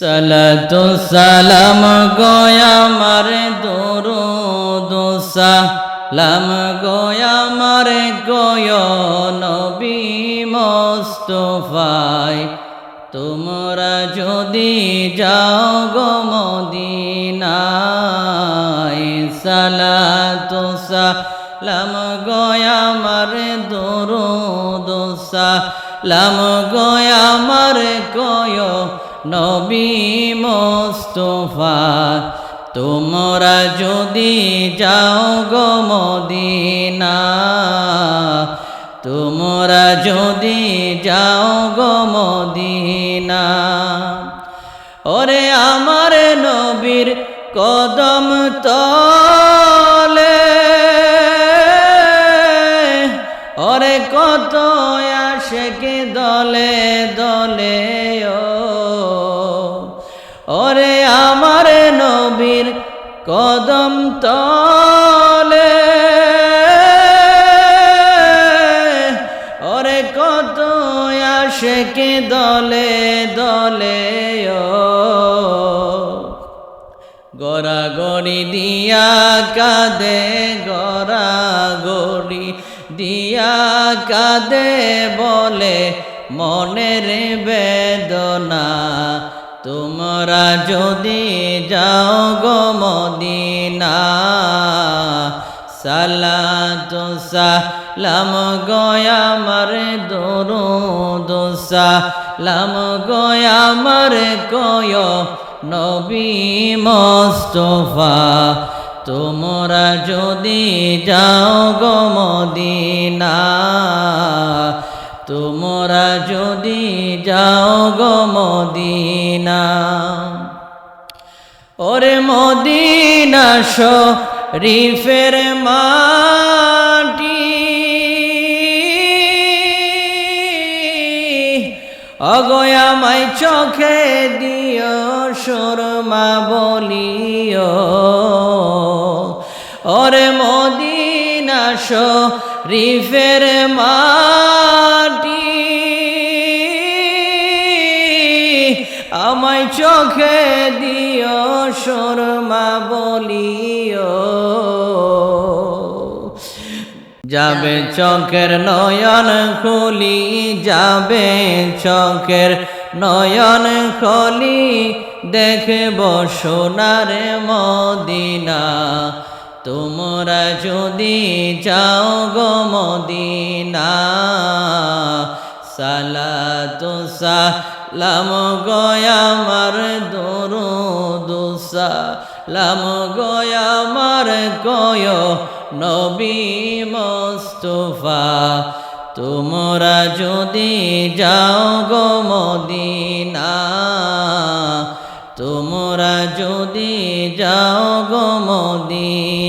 সালাতু সালাম গয়া মারে দরুদ সালাম গয়া মারে গয় নবী মোস্তফায় তোমরা যদি যাও গো মদিনায়, সালাতু সালাম গয়া মারে দরুদ সালাম গয়া মারে গয় নবী মোস্তফা, তোমরা যদি যাও গো মদিনা, তোমরা যদি যাও গো মদিনা। ওরে আমার নবীর কদম তলে, ওরে কত আশেকে দলে দলে, ও কদম তলে। ওরে কত আশেকে দলে দলে ও। গড়া গড়ি দিয়া কাদে গড়া গড়ি দিয়া কাদে বলে, মনের বেদনা। তোমরা যদি যাও গো মদিনা। সালাতু সালাম গয়া মার দরুদ। সালাম গয়া মার কয় নবী মোস্তফা। তোমরা যদি যাও গো মদিনা। তোমরা যদি যাও গো মদিনা। ওরে মদিনা শরীফের মাটি। অগয়ামাই চোখে দিও, সুরমা বলিও। ওরে মদিনা শরীফের মাটি। আমায় চোখে বলিও। যাবে চোখের নয়ন খুলি যাবে চোখের নয়ন খুলি দেখব সোনার মদিনা। তোমরা যদি যাও গো মদিনা সালাতু সালাম গয়ামার দরুদ গয়া গয়ামার কয়, নবী মোস্তফা, তোমরা যদি যাও গো মদিনা, তোমরা যদি যাও গো মদিনা